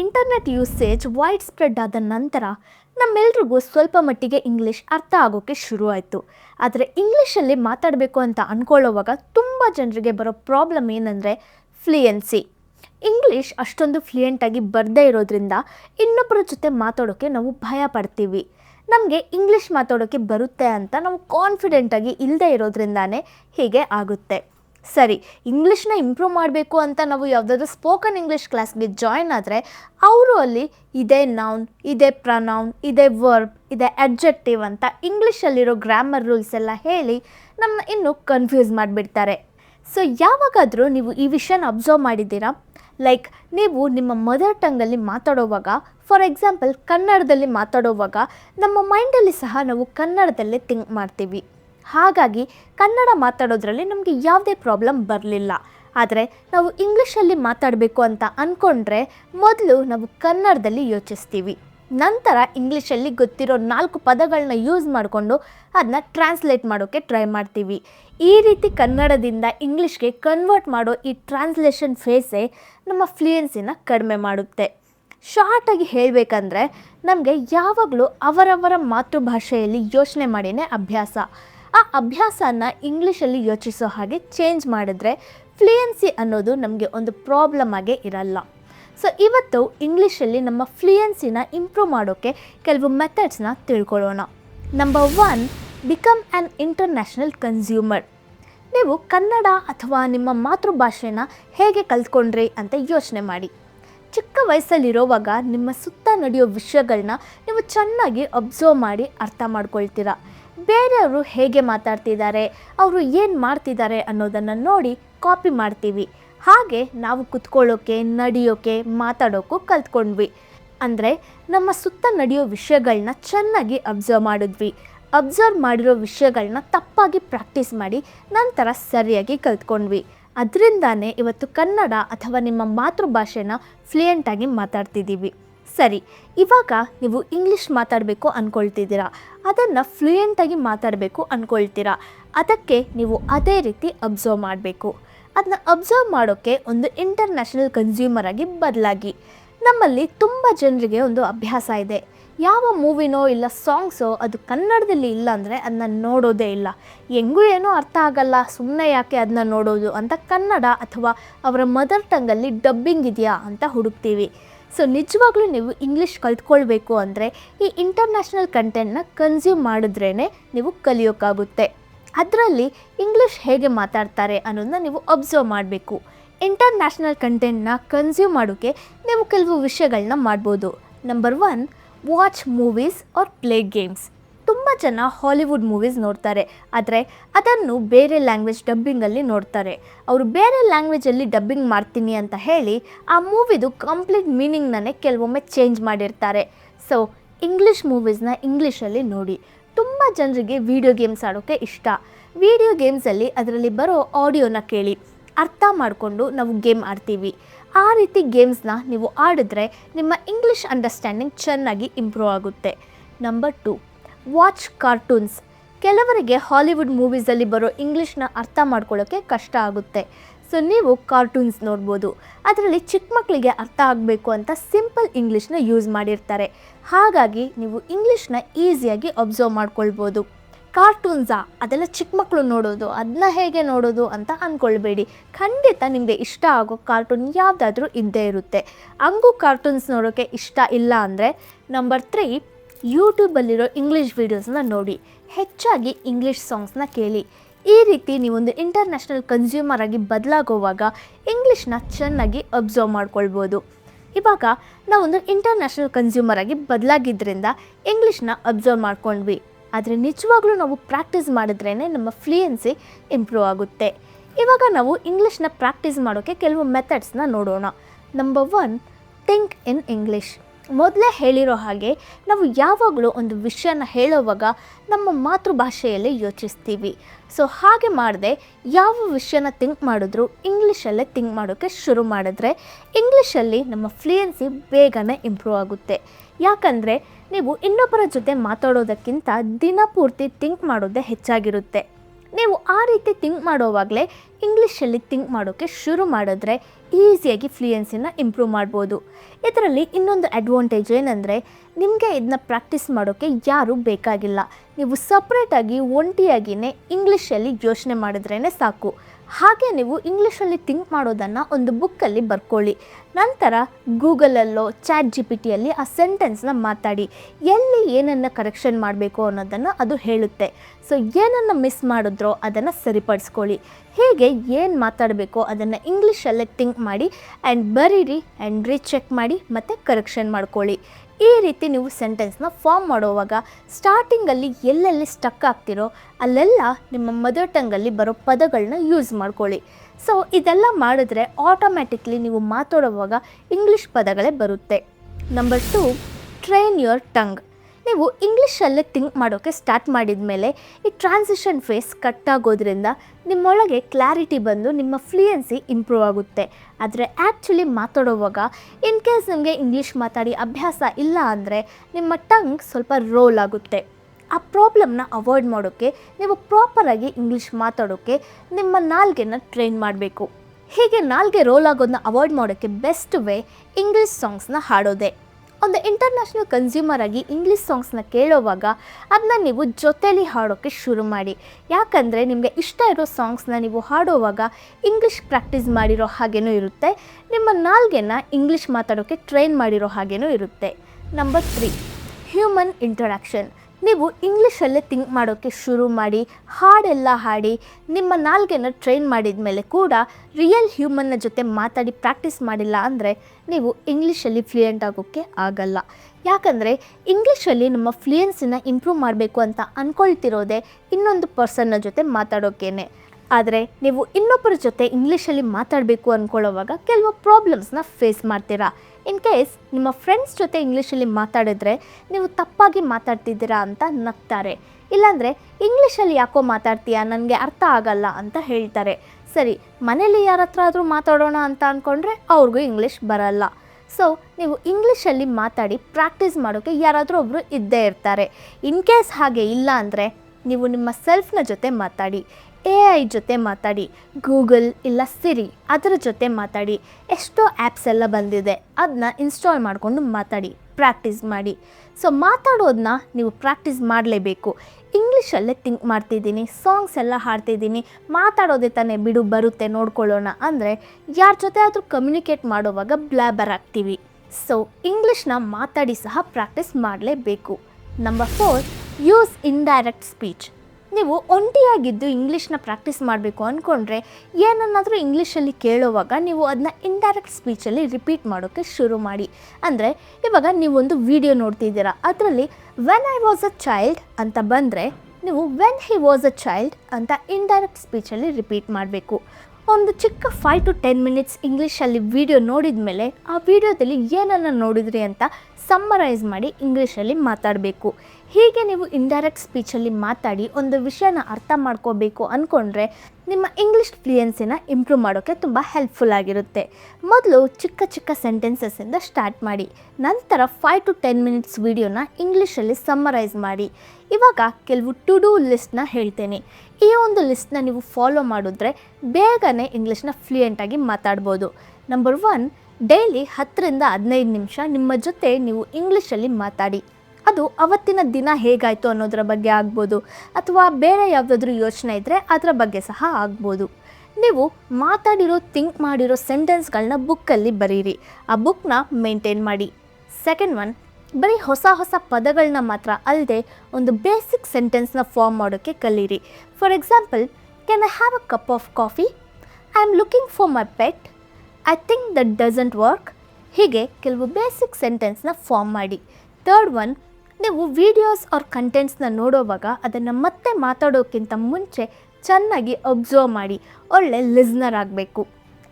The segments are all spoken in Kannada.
ಇಂಟರ್ನೆಟ್ ಯೂಸೇಜ್ ವೈಡ್ ಸ್ಪ್ರೆಡ್ ಆದ ನಂತರ ನಮ್ಮೆಲ್ರಿಗೂ ಸ್ವಲ್ಪ ಮಟ್ಟಿಗೆ ಇಂಗ್ಲೀಷ್ ಅರ್ಥ ಆಗೋಕ್ಕೆ ಶುರು ಆಯಿತು ಆದರೆ ಇಂಗ್ಲೀಷಲ್ಲಿ ಮಾತಾಡಬೇಕು ಅಂತ ಅಂದ್ಕೊಳ್ಳೋವಾಗ ತುಂಬ ಜನರಿಗೆ ಬರೋ ಪ್ರಾಬ್ಲಮ್ ಏನಂದರೆ ಫ್ಲೂಯೆನ್ಸಿ ಇಂಗ್ಲೀಷ್ ಅಷ್ಟೊಂದು ಫ್ಲೂಯೆಂಟಾಗಿ ಬರದೇ ಇರೋದ್ರಿಂದ ಇನ್ನೊಬ್ಬರ ಜೊತೆ ಮಾತಾಡೋಕ್ಕೆ ನಾವು ಭಯ ಪಡ್ತೀವಿ. ನಮಗೆ ಇಂಗ್ಲೀಷ್ ಮಾತಾಡೋಕ್ಕೆ ಬರುತ್ತೆ ಅಂತ ನಾವು ಕಾನ್ಫಿಡೆಂಟಾಗಿ ಇಲ್ಲದೆ ಇರೋದ್ರಿಂದಾನೇ ಹೀಗೆ ಆಗುತ್ತೆ. ಸರಿ ಇಂಗ್ಲೀಷ್ನ ಇಂಪ್ರೂವ್ ಮಾಡಬೇಕು ಅಂತ ನಾವು ಯಾವುದಾದ್ರೂ ಸ್ಪೋಕನ್ ಇಂಗ್ಲೀಷ್ ಕ್ಲಾಸ್ಗೆ ಜಾಯ್ನ್ ಆದರೆ ಅವರು ಅಲ್ಲಿ ಇದೇ ನೌನ್ ಇದೇ ಪ್ರನೌನ್ ಇದೇ ವರ್ಬ್ ಇದೇ ಅಡ್ಜೆಕ್ಟಿವ್ ಅಂತ ಇಂಗ್ಲೀಷಲ್ಲಿರೋ ಗ್ರಾಮರ್ ರೂಲ್ಸ್ ಎಲ್ಲ ಹೇಳಿ ನಮ್ಮನ್ನ ಇನ್ನೂ ಕನ್ಫ್ಯೂಸ್ ಮಾಡಿಬಿಡ್ತಾರೆ. ಸೊ ಯಾವಾಗಾದರೂ ನೀವು ಈ ವಿಷಯನ ಅಬ್ಸರ್ವ್ ಮಾಡಿದ್ದೀರಾ? ಲೈಕ್ ನೀವು ನಿಮ್ಮ ಮದರ್ ಟಂಗಲ್ಲಿ ಮಾತಾಡೋವಾಗ ಫಾರ್ ಎಕ್ಸಾಂಪಲ್ ಕನ್ನಡದಲ್ಲಿ ಮಾತಾಡೋವಾಗ, ನಮ್ಮ ಮೈಂಡಲ್ಲಿ ಸಹ ನಾವು ಕನ್ನಡದಲ್ಲೇ ಥಿಂಕ್ ಮಾಡ್ತೀವಿ. ಹಾಗಾಗಿ ಕನ್ನಡ ಮಾತಾಡೋದ್ರಲ್ಲಿ ನಮಗೆ ಯಾವುದೇ ಪ್ರಾಬ್ಲಮ್ ಬರಲಿಲ್ಲ. ಆದರೆ ನಾವು ಇಂಗ್ಲೀಷಲ್ಲಿ ಮಾತಾಡಬೇಕು ಅಂತ ಅಂದ್ಕೊಂಡ್ರೆ ಮೊದಲು ನಾವು ಕನ್ನಡದಲ್ಲಿ ಯೋಚಿಸ್ತೀವಿ. ನಂತರ ಇಂಗ್ಲೀಷಲ್ಲಿ ಗೊತ್ತಿರೋ ನಾಲ್ಕು ಪದಗಳನ್ನ ಯೂಸ್ ಮಾಡಿಕೊಂಡು ಅದನ್ನ ಟ್ರಾನ್ಸ್ಲೇಟ್ ಮಾಡೋಕ್ಕೆ ಟ್ರೈ ಮಾಡ್ತೀವಿ. ಈ ರೀತಿ ಕನ್ನಡದಿಂದ ಇಂಗ್ಲೀಷ್ಗೆ ಕನ್ವರ್ಟ್ ಮಾಡೋ ಈ ಟ್ರಾನ್ಸ್ಲೇಷನ್ ಫೇಸೇ ನಮ್ಮ ಫ್ಲೂಯೆನ್ಸಿನ ಕಡಿಮೆ ಮಾಡುತ್ತೆ. ಶಾರ್ಟಾಗಿ ಹೇಳಬೇಕಂದ್ರೆ ನಮಗೆ ಯಾವಾಗಲೂ ಅವರವರ ಮಾತೃಭಾಷೆಯಲ್ಲಿ ಯೋಚನೆ ಮಾಡಿನೇ ಅಭ್ಯಾಸ. ಆ ಅಭ್ಯಾಸನ ಇಂಗ್ಲೀಷಲ್ಲಿ ಯೋಚಿಸೋ ಹಾಗೆ ಚೇಂಜ್ ಮಾಡಿದ್ರೆ ಫ್ಲೂಯೆನ್ಸಿ ಅನ್ನೋದು ನಮಗೆ ಒಂದು ಪ್ರಾಬ್ಲಮ್ ಆಗೇ ಇರಲ್ಲ. ಸೊ ಇವತ್ತು ಇಂಗ್ಲೀಷಲ್ಲಿ ನಮ್ಮ ಫ್ಲೂಯೆನ್ಸಿನ ಇಂಪ್ರೂವ್ ಮಾಡೋಕ್ಕೆ ಕೆಲವು ಮೆಥಡ್ಸ್ನ ತಿಳ್ಕೊಳ್ಳೋಣ. Number one become an international consumer ನೀವು ಕನ್ನಡ ಅಥವಾ ನಿಮ್ಮ ಮಾತೃಭಾಷೆನ ಹೇಗೆ ಕಲ್ತ್ಕೊಂಡ್ರಿ ಅಂತ ಯೋಚನೆ ಮಾಡಿ. ಚಿಕ್ಕ ವಯಸ್ಸಲ್ಲಿರೋವಾಗ ನಿಮ್ಮ ಸುತ್ತ ನಡೆಯೋ ವಿಷಯಗಳನ್ನ ನೀವು ಚೆನ್ನಾಗಿ ಅಬ್ಸರ್ವ್ ಮಾಡಿ ಅರ್ಥ ಮಾಡ್ಕೊಳ್ತೀರಾ. ಬೇರೆಯವರು ಹೇಗೆ ಮಾತಾಡ್ತಿದ್ದಾರೆ, ಅವರು ಏನು ಮಾಡ್ತಿದ್ದಾರೆ ಅನ್ನೋದನ್ನು ನೋಡಿ ಕಾಪಿ ಮಾಡ್ತೀವಿ. ಹಾಗೆ ನಾವು ಕುತ್ಕೊಳ್ಳೋಕೆ, ನಡೆಯೋಕೆ ಮಾತಾಡೋಕ್ಕೂ ಕಲ್ತ್ಕೊಂಡ್ವಿ. ಅಂದರೆ ನಮ್ಮ ಸುತ್ತ ನಡೆಯೋ ವಿಷಯಗಳನ್ನ ಚೆನ್ನಾಗಿ ಅಬ್ಸರ್ವ್ ಮಾಡಿದ್ವಿ. ಅಬ್ಸರ್ವ್ ಮಾಡಿರೋ ವಿಷಯಗಳನ್ನ ತಪ್ಪಾಗಿ ಪ್ರಾಕ್ಟೀಸ್ ಮಾಡಿ ನಂತರ ಸರಿಯಾಗಿ ಕಲ್ತ್ಕೊಂಡ್ವಿ. ಅದರಿಂದಾನೇ ಇವತ್ತು ಕನ್ನಡ ಅಥವಾ ನಿಮ್ಮ ಮಾತೃಭಾಷೆನ ಫ್ಲೂಯೆಂಟಾಗಿ ಮಾತಾಡ್ತಿದ್ದೀವಿ. ಸರಿ, ಇವಾಗ ನೀವು ಇಂಗ್ಲೀಷ್ ಮಾತಾಡಬೇಕು ಅಂದ್ಕೊಳ್ತಿದ್ದೀರಾ ಅದನ್ನು ಫ್ಲೂಯೆಂಟಾಗಿ ಮಾತಾಡಬೇಕು ಅಂದ್ಕೊಳ್ತೀರಾ ಅದಕ್ಕೆ ನೀವು ಅದೇ ರೀತಿ ಅಬ್ಸರ್ವ್ ಮಾಡಬೇಕು. ಅದನ್ನ ಅಬ್ಸರ್ವ್ ಮಾಡೋಕ್ಕೆ ಒಂದು ಇಂಟರ್ನ್ಯಾಷನಲ್ ಕನ್ಸ್ಯೂಮರ್ ಆಗಿ ಬದಲಾಗಿ. ನಮ್ಮಲ್ಲಿ ತುಂಬ ಜನರಿಗೆ ಒಂದು ಅಭ್ಯಾಸ ಇದೆ. ಯಾವ ಮೂವಿನೋ ಇಲ್ಲ ಸಾಂಗ್ಸೋ ಅದು ಕನ್ನಡದಲ್ಲಿ ಇಲ್ಲ ಅಂದರೆ ಅದನ್ನ ನೋಡೋದೇ ಇಲ್ಲ. ಹೆಂಗೂ ಏನೂ ಅರ್ಥ ಆಗಲ್ಲ ಸುಮ್ಮನೆ ಯಾಕೆ ಅದನ್ನ ನೋಡೋದು ಅಂತ ಕನ್ನಡ ಅಥವಾ ಅವರ ಮದರ್ ಟಂಗಲ್ಲಿ ಡಬ್ಬಿಂಗ್ ಇದೆಯಾ ಅಂತ ಹುಡುಕ್ತೀವಿ. ಸೊ ನಿಜವಾಗ್ಲೂ ನೀವು ಇಂಗ್ಲೀಷ್ ಕಲ್ತ್ಕೊಳ್ಬೇಕು ಅಂದರೆ ಈ ಇಂಟರ್ನ್ಯಾಷನಲ್ ಕಂಟೆಂಟ್ನ ಕನ್ಸ್ಯೂಮ್ ಮಾಡಿದ್ರೇ ನೀವು ಕಲಿಯೋಕ್ಕಾಗುತ್ತೆ ಅದರಲ್ಲಿ ಇಂಗ್ಲೀಷ್ ಹೇಗೆ ಮಾತಾಡ್ತಾರೆ ಅನ್ನೋದನ್ನ ನೀವು ಅಬ್ಸರ್ವ್ ಮಾಡಬೇಕು. ಇಂಟರ್ನ್ಯಾಷನಲ್ ಕಂಟೆಂಟ್ನ ಕನ್ಸ್ಯೂಮ್ ಮಾಡೋಕ್ಕೆ ನೀವು ಕೆಲವು ವಿಷಯಗಳನ್ನ ಮಾಡ್ಬೋದು. Number one watch movies or play games ತುಂಬ ಜನ ಹಾಲಿವುಡ್ ಮೂವೀಸ್ ನೋಡ್ತಾರೆ. ಆದರೆ ಅದನ್ನು ಬೇರೆ ಲ್ಯಾಂಗ್ವೇಜ್ ಡಬ್ಬಿಂಗಲ್ಲಿ ನೋಡ್ತಾರೆ. ಅವರು ಬೇರೆ ಲ್ಯಾಂಗ್ವೇಜಲ್ಲಿ ಡಬ್ಬಿಂಗ್ ಮಾಡ್ತೀನಿ ಅಂತ ಹೇಳಿ ಆ ಮೂವಿದು ಕಂಪ್ಲೀಟ್ ಮೀನಿಂಗ್ನೇ ಕೆಲವೊಮ್ಮೆ ಚೇಂಜ್ ಮಾಡಿರ್ತಾರೆ. ಸೊ ಇಂಗ್ಲೀಷ್ ಮೂವೀಸ್ನ ಇಂಗ್ಲೀಷಲ್ಲಿ ನೋಡಿ. ತುಂಬ ಜನರಿಗೆ ವಿಡಿಯೋ ಗೇಮ್ಸ್ ಆಡೋಕ್ಕೆ ಇಷ್ಟ. ವಿಡಿಯೋ ಗೇಮ್ಸಲ್ಲಿ ಅದರಲ್ಲಿ ಬರೋ ಆಡಿಯೋನ ಕೇಳಿ. ಅರ್ಥ ಮಾಡಿಕೊಂಡು ನಾವು ಗೇಮ್ ಆಡ್ತೀವಿ. ಆ ರೀತಿ ಗೇಮ್ಸ್ನ ನೀವು ಆಡಿದ್ರೆ ನಿಮ್ಮ ಇಂಗ್ಲೀಷ್ ಅಂಡರ್ಸ್ಟ್ಯಾಂಡಿಂಗ್ ಚೆನ್ನಾಗಿ ಇಂಪ್ರೂವ್ ಆಗುತ್ತೆ. Number two watch cartoons. ಕೆಲವರಿಗೆ ಹಾಲಿವುಡ್ ಮೂವೀಸಲ್ಲಿ ಬರೋ ಇಂಗ್ಲೀಷ್ನ ಅರ್ಥ ಮಾಡ್ಕೊಳ್ಳೋಕ್ಕೆ ಕಷ್ಟ ಆಗುತ್ತೆ. ಸೊ, ನೀವು ಕಾರ್ಟೂನ್ಸ್ ನೋಡ್ಬೋದು. ಅದರಲ್ಲಿ ಚಿಕ್ಕ ಮಕ್ಕಳಿಗೆ ಅರ್ಥ ಆಗಬೇಕು ಅಂತ ಸಿಂಪಲ್ ಇಂಗ್ಲೀಷ್ನ ಯೂಸ್ ಮಾಡಿರ್ತಾರೆ. ಹಾಗಾಗಿ ನೀವು ಇಂಗ್ಲೀಷ್ನ ಈಸಿಯಾಗಿ ಅಬ್ಸರ್ವ್ ಮಾಡ್ಕೊಳ್ಬೋದು. ಕಾರ್ಟೂನ್ಸಾ ಅದೆಲ್ಲ ಚಿಕ್ಕ ಮಕ್ಕಳು ನೋಡೋದು ಅದನ್ನ ಹೇಗೆ ನೋಡೋದು ಅಂತ ಅಂದ್ಕೊಳ್ಬೇಡಿ ಖಂಡಿತ ನಿಮಗೆ ಇಷ್ಟ ಆಗೋ ಕಾರ್ಟೂನ್ ಯಾವುದಾದ್ರೂ ಇದ್ದೇ ಇರುತ್ತೆ. ಹಂಗೂ ಕಾರ್ಟೂನ್ಸ್ ನೋಡೋಕ್ಕೆ ಇಷ್ಟ ಇಲ್ಲ ಅಂದರೆ ನಂಬರ್ ತ್ರೀ ಯೂಟ್ಯೂಬಲ್ಲಿರೋ ಇಂಗ್ಲೀಷ್ ವೀಡಿಯೋಸ್ನ ನೋಡಿ. ಹೆಚ್ಚಾಗಿ ಇಂಗ್ಲೀಷ್ ಸಾಂಗ್ಸ್ನ ಕೇಳಿ. ಈ ರೀತಿ ನೀವೊಂದು ಇಂಟರ್ನ್ಯಾಷನಲ್ ಕನ್ಸ್ಯೂಮರ್ ಆಗಿ ಬದಲಾಗೋವಾಗ ಇಂಗ್ಲೀಷ್ನ ಚೆನ್ನಾಗಿ ಅಬ್ಸರ್ವ್ ಮಾಡ್ಕೊಳ್ಬೋದು. ಇವಾಗ ನಾವೊಂದು ಇಂಟರ್ನ್ಯಾಷನಲ್ ಕನ್ಸ್ಯೂಮರ್ ಆಗಿ ಬದಲಾಗಿದ್ದರಿಂದ ಇಂಗ್ಲೀಷ್ನ ಅಬ್ಸರ್ವ್ ಮಾಡ್ಕೊಂಡ್ವಿ. ಆದರೆ ನಿಜವಾಗ್ಲೂ ನಾವು ಪ್ರಾಕ್ಟೀಸ್ ಮಾಡಿದ್ರೇ ನಮ್ಮ ಫ್ಲೂಯೆನ್ಸಿ ಇಂಪ್ರೂವ್ ಆಗುತ್ತೆ. ಇವಾಗ ನಾವು ಇಂಗ್ಲೀಷ್ನ ಪ್ರಾಕ್ಟೀಸ್ ಮಾಡೋಕ್ಕೆ ಕೆಲವು ಮೆಥಡ್ಸ್ನ ನೋಡೋಣ. Number one think in English ಮೊದಲೇ ಹೇಳಿರೋ ಹಾಗೆ ನಾವು ಯಾವಾಗಲೂ ಒಂದು ವಿಷಯನ ಹೇಳುವಾಗ ನಮ್ಮ ಮಾತೃಭಾಷೆಯಲ್ಲಿ ಯೋಚಿಸ್ತೀವಿ. ಸೊ ಹಾಗೆ ಮಾಡದೆ ಯಾವ ವಿಷಯನ ಥಿಂಕ್ ಮಾಡಿದ್ರು ಇಂಗ್ಲೀಷಲ್ಲೇ ಥಿಂಕ್ ಮಾಡೋಕ್ಕೆ ಶುರು ಮಾಡಿದ್ರೆ ಇಂಗ್ಲೀಷಲ್ಲಿ ನಮ್ಮ ಫ್ಲೂಯೆನ್ಸಿ ಬೇಗನೆ ಇಂಪ್ರೂವ್ ಆಗುತ್ತೆ. ಯಾಕಂದರೆ ನೀವು ಇನ್ನೊಬ್ಬರ ಜೊತೆ ಮಾತಾಡೋದಕ್ಕಿಂತ ದಿನಪೂರ್ತಿ ಥಿಂಕ್ ಮಾಡೋದೇ ಹೆಚ್ಚಾಗಿರುತ್ತೆ. ನೀವು ಆ ರೀತಿ ಥಿಂಕ್ ಮಾಡೋವಾಗಲೇ ಇಂಗ್ಲೀಷಲ್ಲಿ ಥಿಂಕ್ ಮಾಡೋಕ್ಕೆ ಶುರು ಮಾಡಿದ್ರೆ ಈಸಿಯಾಗಿ ಫ್ಲೂಯೆನ್ಸಿನ ಇಂಪ್ರೂವ್ ಮಾಡ್ಬೋದು. ಇದರಲ್ಲಿ ಇನ್ನೊಂದು ಅಡ್ವಾಂಟೇಜ್ ಏನಂದರೆ ನಿಮಗೆ ಇದನ್ನ ಪ್ರಾಕ್ಟೀಸ್ ಮಾಡೋಕ್ಕೆ ಯಾರೂ ಬೇಕಾಗಿಲ್ಲ. ನೀವು ಸಪ್ರೇಟಾಗಿ ಒಂಟಿಯಾಗಿಯೇ ಇಂಗ್ಲೀಷಲ್ಲಿ ಯೋಚನೆ ಮಾಡಿದ್ರೇ ಸಾಕು. ಹಾಗೆ ನೀವು ಇಂಗ್ಲೀಷಲ್ಲಿ ಥಿಂಕ್ ಮಾಡೋದನ್ನು ಒಂದು ಬುಕ್ಕಲ್ಲಿ ಬರ್ಕೊಳ್ಳಿ. ನಂತರ ಗೂಗಲಲ್ಲೋ ಚಾಟ್ ಜಿ ಪಿ ಟಿಯಲ್ಲಿ ಆ ಸೆಂಟೆನ್ಸ್ನ ಮಾತಾಡಿ. ಎಲ್ಲಿ ಏನನ್ನು ಕರೆಕ್ಷನ್ ಮಾಡಬೇಕು ಅನ್ನೋದನ್ನು ಅದು ಹೇಳುತ್ತೆ. ಸೊ ಏನನ್ನು ಮಿಸ್ ಮಾಡಿದ್ರೋ ಅದನ್ನು ಸರಿಪಡಿಸ್ಕೊಳ್ಳಿ. ಹೇಗೆ ಏನು ಮಾತಾಡಬೇಕೋ ಅದನ್ನು ಇಂಗ್ಲೀಷಲ್ಲೇ ಥಿಂಕ್ ಮಾಡಿ ಆ್ಯಂಡ್ ಬರೀರಿ ಆ್ಯಂಡ್ ರೀಚೆಕ್ ಮಾಡಿ, ಮತ್ತು ಕರೆಕ್ಷನ್ ಮಾಡ್ಕೊಳ್ಳಿ. ಈ ರೀತಿ ನೀವು ಸೆಂಟೆನ್ಸ್ನ ಫಾರ್ಮ್ ಮಾಡುವಾಗ ಸ್ಟಾರ್ಟಿಂಗಲ್ಲಿ ಎಲ್ಲೆಲ್ಲಿ ಸ್ಟಕ್ ಆಗ್ತಿರೋ ಅಲ್ಲೆಲ್ಲ ನಿಮ್ಮ ಮದರ್ ಟಂಗಲ್ಲಿ ಬರೋ ಪದಗಳನ್ನ ಯೂಸ್ ಮಾಡ್ಕೊಳ್ಳಿ. ಸೊ ಇದೆಲ್ಲ ಮಾಡಿದ್ರೆ ಆಟೋಮ್ಯಾಟಿಕ್ಲಿ ನೀವು ಮಾತಾಡುವಾಗ ಇಂಗ್ಲೀಷ್ ಪದಗಳೇ ಬರುತ್ತೆ. Number two train your tongue ನೀವು ಇಂಗ್ಲೀಷಲ್ಲೇ ಥಿಂಕ್ ಮಾಡೋಕ್ಕೆ ಸ್ಟಾರ್ಟ್ ಮಾಡಿದ ಮೇಲೆ ಈ ಟ್ರಾನ್ಸಿಷನ್ ಫೇಸ್ ಕಟ್ ಆಗೋದ್ರಿಂದ ನಿಮ್ಮೊಳಗೆ ಕ್ಲಾರಿಟಿ ಬಂದು ನಿಮ್ಮ ಫ್ಲೂಯೆನ್ಸಿ ಇಂಪ್ರೂವ್ ಆಗುತ್ತೆ. ಆದರೆ ಆ್ಯಕ್ಚುಲಿ ಮಾತಾಡೋವಾಗ ಇನ್ ಕೇಸ್ ನಿಮಗೆ ಇಂಗ್ಲೀಷ್ ಮಾತಾಡಿ ಅಭ್ಯಾಸ ಇಲ್ಲ ಅಂದರೆ ನಿಮ್ಮ ಟಂಗ್ ಸ್ವಲ್ಪ ರೋಲ್ ಆಗುತ್ತೆ. ಆ ಪ್ರಾಬ್ಲಮ್ನ ಅವಾಯ್ಡ್ ಮಾಡೋಕ್ಕೆ ನೀವು ಪ್ರಾಪರಾಗಿ ಇಂಗ್ಲೀಷ್ ಮಾತಾಡೋಕ್ಕೆ ನಿಮ್ಮ ನಾಲ್ಗೆನ ಟ್ರೈನ್ ಮಾಡಬೇಕು. ಹೀಗೆ ನಾಲ್ಗೆ ರೋಲ್ ಆಗೋದನ್ನ ಅವಾಯ್ಡ್ ಮಾಡೋಕ್ಕೆ ಬೆಸ್ಟ್ ವೇ ಇಂಗ್ಲೀಷ್ ಸಾಂಗ್ಸ್ನ ಹಾಡೋದೇ. ಒಂದು ಇಂಟರ್ನ್ಯಾಷನಲ್ ಕನ್ಸ್ಯೂಮರ್ ಆಗಿ ಇಂಗ್ಲೀಷ್ ಸಾಂಗ್ಸ್ನ ಕೇಳೋವಾಗ ಅದನ್ನ ನೀವು ಜೊತೇಲಿ ಹಾಡೋಕ್ಕೆ ಶುರು ಮಾಡಿ. ಯಾಕಂದರೆ ನಿಮಗೆ ಇಷ್ಟ ಇರೋ ಸಾಂಗ್ಸ್ನ ನೀವು ಹಾಡೋವಾಗ ಇಂಗ್ಲೀಷ್ ಪ್ರಾಕ್ಟೀಸ್ ಮಾಡಿರೋ ಹಾಗೇನೂ ಇರುತ್ತೆ. ನಿಮ್ಮ ನಾಲ್ಗೆನ ಇಂಗ್ಲೀಷ್ ಮಾತಾಡೋಕ್ಕೆ ಟ್ರೈನ್ ಮಾಡಿರೋ ಹಾಗೇನೂ ಇರುತ್ತೆ. ನಂಬರ್ ತ್ರೀ ಹ್ಯೂಮನ್ ಇಂಟರಾಕ್ಷನ್ ನೀವು ಇಂಗ್ಲೀಷಲ್ಲೇ ಥಿಂಕ್ ಮಾಡೋಕ್ಕೆ ಶುರು ಮಾಡಿ, ಹಾಡೆಲ್ಲ ಹಾಡಿ, ನಿಮ್ಮ ನಾಲ್ಗೆನ ಟ್ರೈನ್ ಮಾಡಿದ ಮೇಲೆ ಕೂಡ ರಿಯಲ್ ಹ್ಯೂಮನ್ನ ಜೊತೆ ಮಾತಾಡಿ ಪ್ರಾಕ್ಟೀಸ್ ಮಾಡಿಲ್ಲ ಅಂದರೆ ನೀವು ಇಂಗ್ಲೀಷಲ್ಲಿ ಫ್ಲೂಯೆಂಟ್ ಆಗೋಕ್ಕೆ ಆಗಲ್ಲ. ಯಾಕಂದರೆ ಇಂಗ್ಲೀಷಲ್ಲಿ ನಮ್ಮ ಫ್ಲೂಯೆನ್ಸಿನ ಇಂಪ್ರೂವ್ ಮಾಡಬೇಕು ಅಂತ ಅಂದ್ಕೊಳ್ತಿರೋದೆ ಇನ್ನೊಂದು ಪರ್ಸನ್ನ ಜೊತೆ ಮಾತಾಡೋಕ್ಕೇನೆ ಆದರೆ ನೀವು ಇನ್ನೊಬ್ಬರ ಜೊತೆ ಇಂಗ್ಲೀಷಲ್ಲಿ ಮಾತಾಡಬೇಕು ಅಂದ್ಕೊಳ್ಳೋವಾಗ ಕೆಲವು ಪ್ರಾಬ್ಲಮ್ಸ್ನ ಫೇಸ್ ಮಾಡ್ತೀರಾ? ಇನ್ ಕೇಸ್ ನಿಮ್ಮ ಫ್ರೆಂಡ್ಸ್ ಜೊತೆ ಇಂಗ್ಲೀಷಲ್ಲಿ ಮಾತಾಡಿದ್ರೆ ನೀವು ತಪ್ಪಾಗಿ ಮಾತಾಡ್ತಿದ್ದೀರಾ ಅಂತ ನಗ್ತಾರೆ. ಇಲ್ಲಾಂದರೆ ಇಂಗ್ಲೀಷಲ್ಲಿ ಯಾಕೋ ಮಾತಾಡ್ತೀಯಾ? ನನಗೆ ಅರ್ಥ ಆಗಲ್ಲ ಅಂತ ಹೇಳ್ತಾರೆ. ಸರಿ, ಮನೇಲಿ ಯಾರ ಹತ್ರ ಆದರೂ ಮಾತಾಡೋಣ ಅಂತ ಅಂದ್ಕೊಂಡ್ರೆ ಅವ್ರಿಗೂ ಇಂಗ್ಲೀಷ್ ಬರಲ್ಲ. ಸೊ, ನೀವು ಇಂಗ್ಲೀಷಲ್ಲಿ ಮಾತಾಡಿ ಪ್ರಾಕ್ಟೀಸ್ ಮಾಡೋಕ್ಕೆ ಯಾರಾದರೂ ಒಬ್ಬರು ಇದ್ದೇ ಇರ್ತಾರೆ. ಇನ್ ಕೇಸ್ ಹಾಗೆ ಇಲ್ಲ ಅಂದರೆ ನೀವು ನಿಮ್ಮ ಸೆಲ್ಫ್ನ ಜೊತೆ ಮಾತಾಡಿ. ಎ ಐ ಜೊತೆ ಮಾತಾಡಿ, ಗೂಗಲ್ ಇಲ್ಲ ಸಿರಿ, ಅದರ ಜೊತೆ ಮಾತಾಡಿ. ಎಷ್ಟೋ ಆ್ಯಪ್ಸ್ ಎಲ್ಲ ಬಂದಿದೆ ಅದನ್ನ ಇನ್ಸ್ಟಾಲ್ ಮಾಡಿಕೊಂಡು ಮಾತಾಡಿ ಪ್ರಾಕ್ಟೀಸ್ ಮಾಡಿ. ಸೊ ಮಾತಾಡೋದನ್ನ ನೀವು ಪ್ರಾಕ್ಟೀಸ್ ಮಾಡಲೇಬೇಕು. ಇಂಗ್ಲೀಷಲ್ಲೇ ಥಿಂಕ್ ಮಾಡ್ತಿದ್ದೀನಿ ಸಾಂಗ್ಸ್ ಎಲ್ಲ ಹಾಡ್ತಿದ್ದೀನಿ. ಮಾತಾಡೋದೇ ತಾನೇ ಬಿಡು, ಬರುತ್ತೆ, ನೋಡ್ಕೊಳ್ಳೋಣ. ಅಂದರೆ, ಯಾರ ಜೊತೆ ಆದರೂ ಕಮ್ಯುನಿಕೇಟ್ ಮಾಡುವಾಗ ಬ್ಲ್ಯಾಬರ್ ಆಗ್ತೀವಿ. ಸೊ ಇಂಗ್ಲೀಷ್ನ ಮಾತಾಡಿ ಸಹ ಪ್ರಾಕ್ಟೀಸ್ ಮಾಡಲೇಬೇಕು. Number four use indirect speech ನೀವು ಒಂಟಿಯಾಗಿದ್ದು ಇಂಗ್ಲೀಷ್ನ ಪ್ರಾಕ್ಟೀಸ್ ಮಾಡಬೇಕು ಅಂದ್ಕೊಂಡ್ರೆ ಏನನ್ನಾದರೂ ಇಂಗ್ಲೀಷಲ್ಲಿ ಕೇಳುವಾಗ ನೀವು ಅದನ್ನ ಇಂಡೈರೆಕ್ಟ್ ಸ್ಪೀಚಲ್ಲಿ ರಿಪೀಟ್ ಮಾಡೋಕ್ಕೆ ಶುರು ಮಾಡಿ. ಅಂದರೆ ಇವಾಗ ನೀವೊಂದು ವಿಡಿಯೋ ನೋಡ್ತಿದ್ದೀರಾ. ಅದರಲ್ಲಿ when I was a child ಅಂತ ಬಂದರೆ, ನೀವು when he was a child ಅಂತ ಇಂಡೈರೆಕ್ಟ್ ಸ್ಪೀಚಲ್ಲಿ ರಿಪೀಟ್ ಮಾಡಬೇಕು. ಒಂದು ಚಿಕ್ಕ ಫೈವ್ ಟು ಟೆನ್ ಮಿನಿಟ್ಸ್ ಇಂಗ್ಲೀಷಲ್ಲಿ ವಿಡಿಯೋ ನೋಡಿದ ಮೇಲೆ ಆ ವಿಡಿಯೋದಲ್ಲಿ ಏನನ್ನು ನೋಡಿದ್ರಿ ಅಂತ ಸಮ್ಮರೈಸ್ ಮಾಡಿ ಇಂಗ್ಲೀಷಲ್ಲಿ ಮಾತಾಡಬೇಕು. ಹೀಗೆ ನೀವು ಇಂಡೈರೆಕ್ಟ್ ಸ್ಪೀಚಲ್ಲಿ ಮಾತಾಡಿ ಒಂದು ವಿಷಯನ ಅರ್ಥ ಮಾಡ್ಕೋಬೇಕು ಅಂದ್ಕೊಂಡ್ರೆ ನಿಮ್ಮ ಇಂಗ್ಲೀಷ್ ಫ್ಲೂಯೆನ್ಸಿನ ಇಂಪ್ರೂವ್ ಮಾಡೋಕ್ಕೆ ತುಂಬ ಹೆಲ್ಪ್ಫುಲ್ ಆಗಿರುತ್ತೆ. ಮೊದಲು ಚಿಕ್ಕ ಚಿಕ್ಕ ಸೆಂಟೆನ್ಸಸ್ಸಿಂದ ಸ್ಟಾರ್ಟ್ ಮಾಡಿ, ನಂತರ ಫೈವ್ ಟು ಟೆನ್ ಮಿನಿಟ್ಸ್ ವಿಡಿಯೋನ ಇಂಗ್ಲೀಷಲ್ಲಿ ಸಮ್ಮರೈಸ್ ಮಾಡಿ. ಇವಾಗ ಕೆಲವು ಟು ಡೂ ಲಿಸ್ಟ್ನ ಹೇಳ್ತೇನೆ. ಈ ಒಂದು ಲಿಸ್ಟ್ನ ನೀವು ಫಾಲೋ ಮಾಡಿದ್ರೆ ಬೇಗನೆ ಇಂಗ್ಲೀಷ್ನ ಫ್ಲೂಯೆಂಟಾಗಿ ಮಾತಾಡ್ಬೋದು. ನಂಬರ್ ಒನ್ ಡೈಲಿ ಹತ್ತರಿಂದ ಹದಿನೈದು ನಿಮಿಷ ನಿಮ್ಮ ಜೊತೆ ನೀವು ಇಂಗ್ಲೀಷಲ್ಲಿ ಮಾತಾಡಿ. ಅದು ಅವತ್ತಿನ ದಿನ ಹೇಗಾಯಿತು ಅನ್ನೋದರ ಬಗ್ಗೆ ಆಗ್ಬೋದು ಅಥವಾ ಬೇರೆ ಯಾವುದಾದ್ರೂ ಯೋಚನೆ ಇದ್ದರೆ ಅದರ ಬಗ್ಗೆ ಸಹ ಆಗ್ಬೋದು. ನೀವು ಮಾತಾಡಿರೋ ಥಿಂಕ್ ಮಾಡಿರೋ ಸೆಂಟೆನ್ಸ್ಗಳನ್ನ ಬುಕ್ಕಲ್ಲಿ ಬರೀರಿ. ಆ ಬುಕ್ನ ಮೇಂಟೈನ್ ಮಾಡಿ. ಸೆಕೆಂಡ್ ಒನ್ ಬರೀ ಹೊಸ ಹೊಸ ಪದಗಳನ್ನ ಮಾತ್ರ ಅಲ್ಲದೆ ಒಂದು ಬೇಸಿಕ್ ಸೆಂಟೆನ್ಸ್ನ ಫಾರ್ಮ್ ಮಾಡೋಕ್ಕೆ ಕಲೀರಿ. For example can I have a cup of coffee I am looking for my pet I think that doesn't work ಹೀಗೆ ಕೆಲವು ಬೇಸಿಕ್ ಸೆಂಟೆನ್ಸ್ನ ಫಾರ್ಮ್ ಮಾಡಿ. ಥರ್ಡ್ ಒನ್ ನೀವು ವೀಡಿಯೋಸ್ ಅವ್ರ ಕಂಟೆಂಟ್ಸ್ನ ನೋಡೋವಾಗ ಅದನ್ನು ಮತ್ತೆ ಮಾತಾಡೋಕ್ಕಿಂತ ಮುಂಚೆ ಚೆನ್ನಾಗಿ ಅಬ್ಸರ್ವ್ ಮಾಡಿ, ಒಳ್ಳೆ ಲಿಸ್ನರ್ ಆಗಬೇಕು.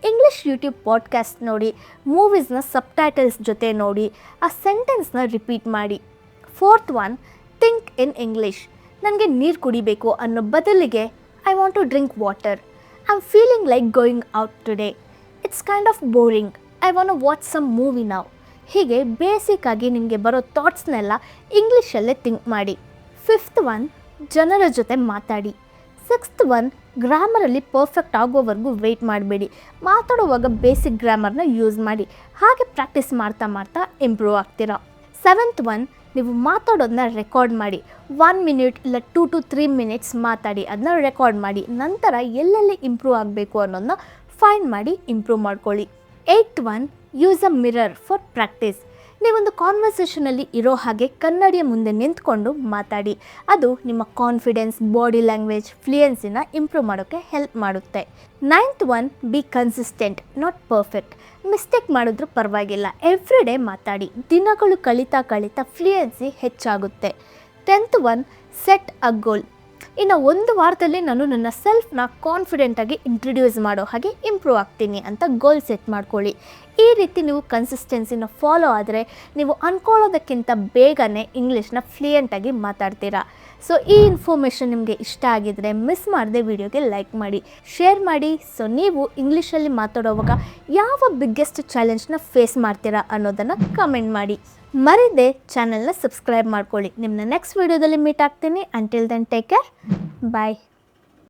ಇಂಗ್ಲೀಷ್ ಯೂಟ್ಯೂಬ್ ಪಾಡ್ಕಾಸ್ಟ್ ನೋಡಿ ಮೂವೀಸ್ನ ಸಬ್ಟೈಟಲ್ಸ್ ಜೊತೆ ನೋಡಿ, ಆ ಸೆಂಟೆನ್ಸ್ನ ರಿಪೀಟ್ ಮಾಡಿ. Fourth one think in English ನನಗೆ ನೀರು ಕುಡಿಬೇಕು ಅನ್ನೋ ಬದಲಿಗೆ I want to drink water I am feeling like going out today it's kind of boring I want watch some movie ನಾವು ಹೀಗೆ ಬೇಸಿಕ್ ಆಗಿ ನಿಮಗೆ ಬರೋ ಥಾಟ್ಸ್ನೆಲ್ಲ ಇಂಗ್ಲೀಷಲ್ಲೇ ಥಿಂಕ್ ಮಾಡಿ. ಫಿಫ್ತ್ ಒನ್ ಜನರ ಜೊತೆ ಮಾತಾಡಿ. ಸಿಕ್ಸ್ತ್ ಒನ್ ಗ್ರಾಮರಲ್ಲಿ ಪರ್ಫೆಕ್ಟ್ ಆಗೋವರೆಗೂ ವೆಯ್ಟ್ ಮಾಡಬೇಡಿ. ಮಾತಾಡುವಾಗ ಬೇಸಿಕ್ ಗ್ರಾಮರ್ನ ಯೂಸ್ ಮಾಡಿ. ಹಾಗೆ ಪ್ರಾಕ್ಟೀಸ್ ಮಾಡ್ತಾ ಮಾಡ್ತಾ ಇಂಪ್ರೂವ್ ಆಗ್ತೀರಾ. ಸೆವೆಂತ್ ಒನ್ ನೀವು ಮಾತಾಡೋದನ್ನ ರೆಕಾರ್ಡ್ ಮಾಡಿ. ಒನ್ ಮಿನಿಟ್ ಇಲ್ಲ ಟೂ ಟು ತ್ರೀ ಮಿನಿಟ್ಸ್ ಮಾತಾಡಿ. ಅದನ್ನ ರೆಕಾರ್ಡ್ ಮಾಡಿ. ನಂತರ ಎಲ್ಲೆಲ್ಲಿ ಇಂಪ್ರೂವ್ ಆಗಬೇಕು ಅನ್ನೋದನ್ನ ಫೈನ್ ಮಾಡಿ ಇಂಪ್ರೂವ್ ಮಾಡ್ಕೊಳ್ಳಿ. Eighth one use a mirror for practice ನೀವೊಂದು ಕಾನ್ವರ್ಸೇಷನಲ್ಲಿ ಇರೋ ಹಾಗೆ ಕನ್ನಡಿಯ ಮುಂದೆ ನಿಂತ್ಕೊಂಡು ಮಾತಾಡಿ. ಅದು ನಿಮ್ಮ ಕಾನ್ಫಿಡೆನ್ಸ್ ಬಾಡಿ ಲ್ಯಾಂಗ್ವೇಜ್ ಫ್ಲೂಯೆನ್ಸಿನ ಇಂಪ್ರೂವ್ ಮಾಡೋಕ್ಕೆ ಹೆಲ್ಪ್ ಮಾಡುತ್ತೆ. Ninth one be consistent not perfect mistake ಮಾಡಿದ್ರೂ ಪರವಾಗಿಲ್ಲ. ಎವ್ರಿ ಡೇ ಮಾತಾಡಿ. ದಿನಗಳು ಕಳೀತಾ ಕಳೀತಾ ಫ್ಲೂಯೆನ್ಸಿ ಹೆಚ್ಚಾಗುತ್ತೆ. Tenth one set a goal ಇನ್ನು ಒಂದು ವಾರದಲ್ಲಿ ನಾನು ನನ್ನ ಸೆಲ್ಫ್ನ ಕಾನ್ಫಿಡೆಂಟಾಗಿ ಇಂಟ್ರಡ್ಯೂಸ್ ಮಾಡೋ ಹಾಗೆ ಇಂಪ್ರೂವ್ ಆಗ್ತೀನಿ ಅಂತ ಗೋಲ್ ಸೆಟ್ ಮಾಡ್ಕೊಳ್ಳಿ. ಈ ರೀತಿ ನೀವು ಕನ್ಸಿಸ್ಟೆನ್ಸಿನ ಫಾಲೋ ಆದರೆ ನೀವು ಅಂದ್ಕೊಳ್ಳೋದಕ್ಕಿಂತ ಬೇಗನೆ ಇಂಗ್ಲೀಷ್ನ ಫ್ಲೂಯೆಂಟಾಗಿ ಮಾತಾಡ್ತೀರಾ. ಸೊ ಈ ಇನ್ಫಾರ್ಮೇಷನ್ ನಿಮಗೆ ಇಷ್ಟ ಆಗಿದ್ರೆ ಮಿಸ್ ಮಾಡದೆ ವಿಡಿಯೋಗೆ ಲೈಕ್ ಮಾಡಿ ಶೇರ್ ಮಾಡಿ. ಸೊ ನೀವು ಇಂಗ್ಲೀಷಲ್ಲಿ ಮಾತಾಡೋವಾಗ ಯಾವ ಬಿಗ್ಗೆಸ್ಟ್ ಚಾಲೆಂಜ್ನ ಫೇಸ್ ಮಾಡ್ತೀರಾ ಅನ್ನೋದನ್ನು ಕಮೆಂಟ್ ಮಾಡಿ. ಮರಿದೆ ಚಾನಲ್ನ ಸಬ್ಸ್ಕ್ರೈಬ್ ಮಾಡ್ಕೊಳ್ಳಿ. ನಿಮ್ಮನ್ನ ನೆಕ್ಸ್ಟ್ ವೀಡಿಯೋದಲ್ಲಿ ಮೀಟ್ ಆಗ್ತೀನಿ. Until then take care bye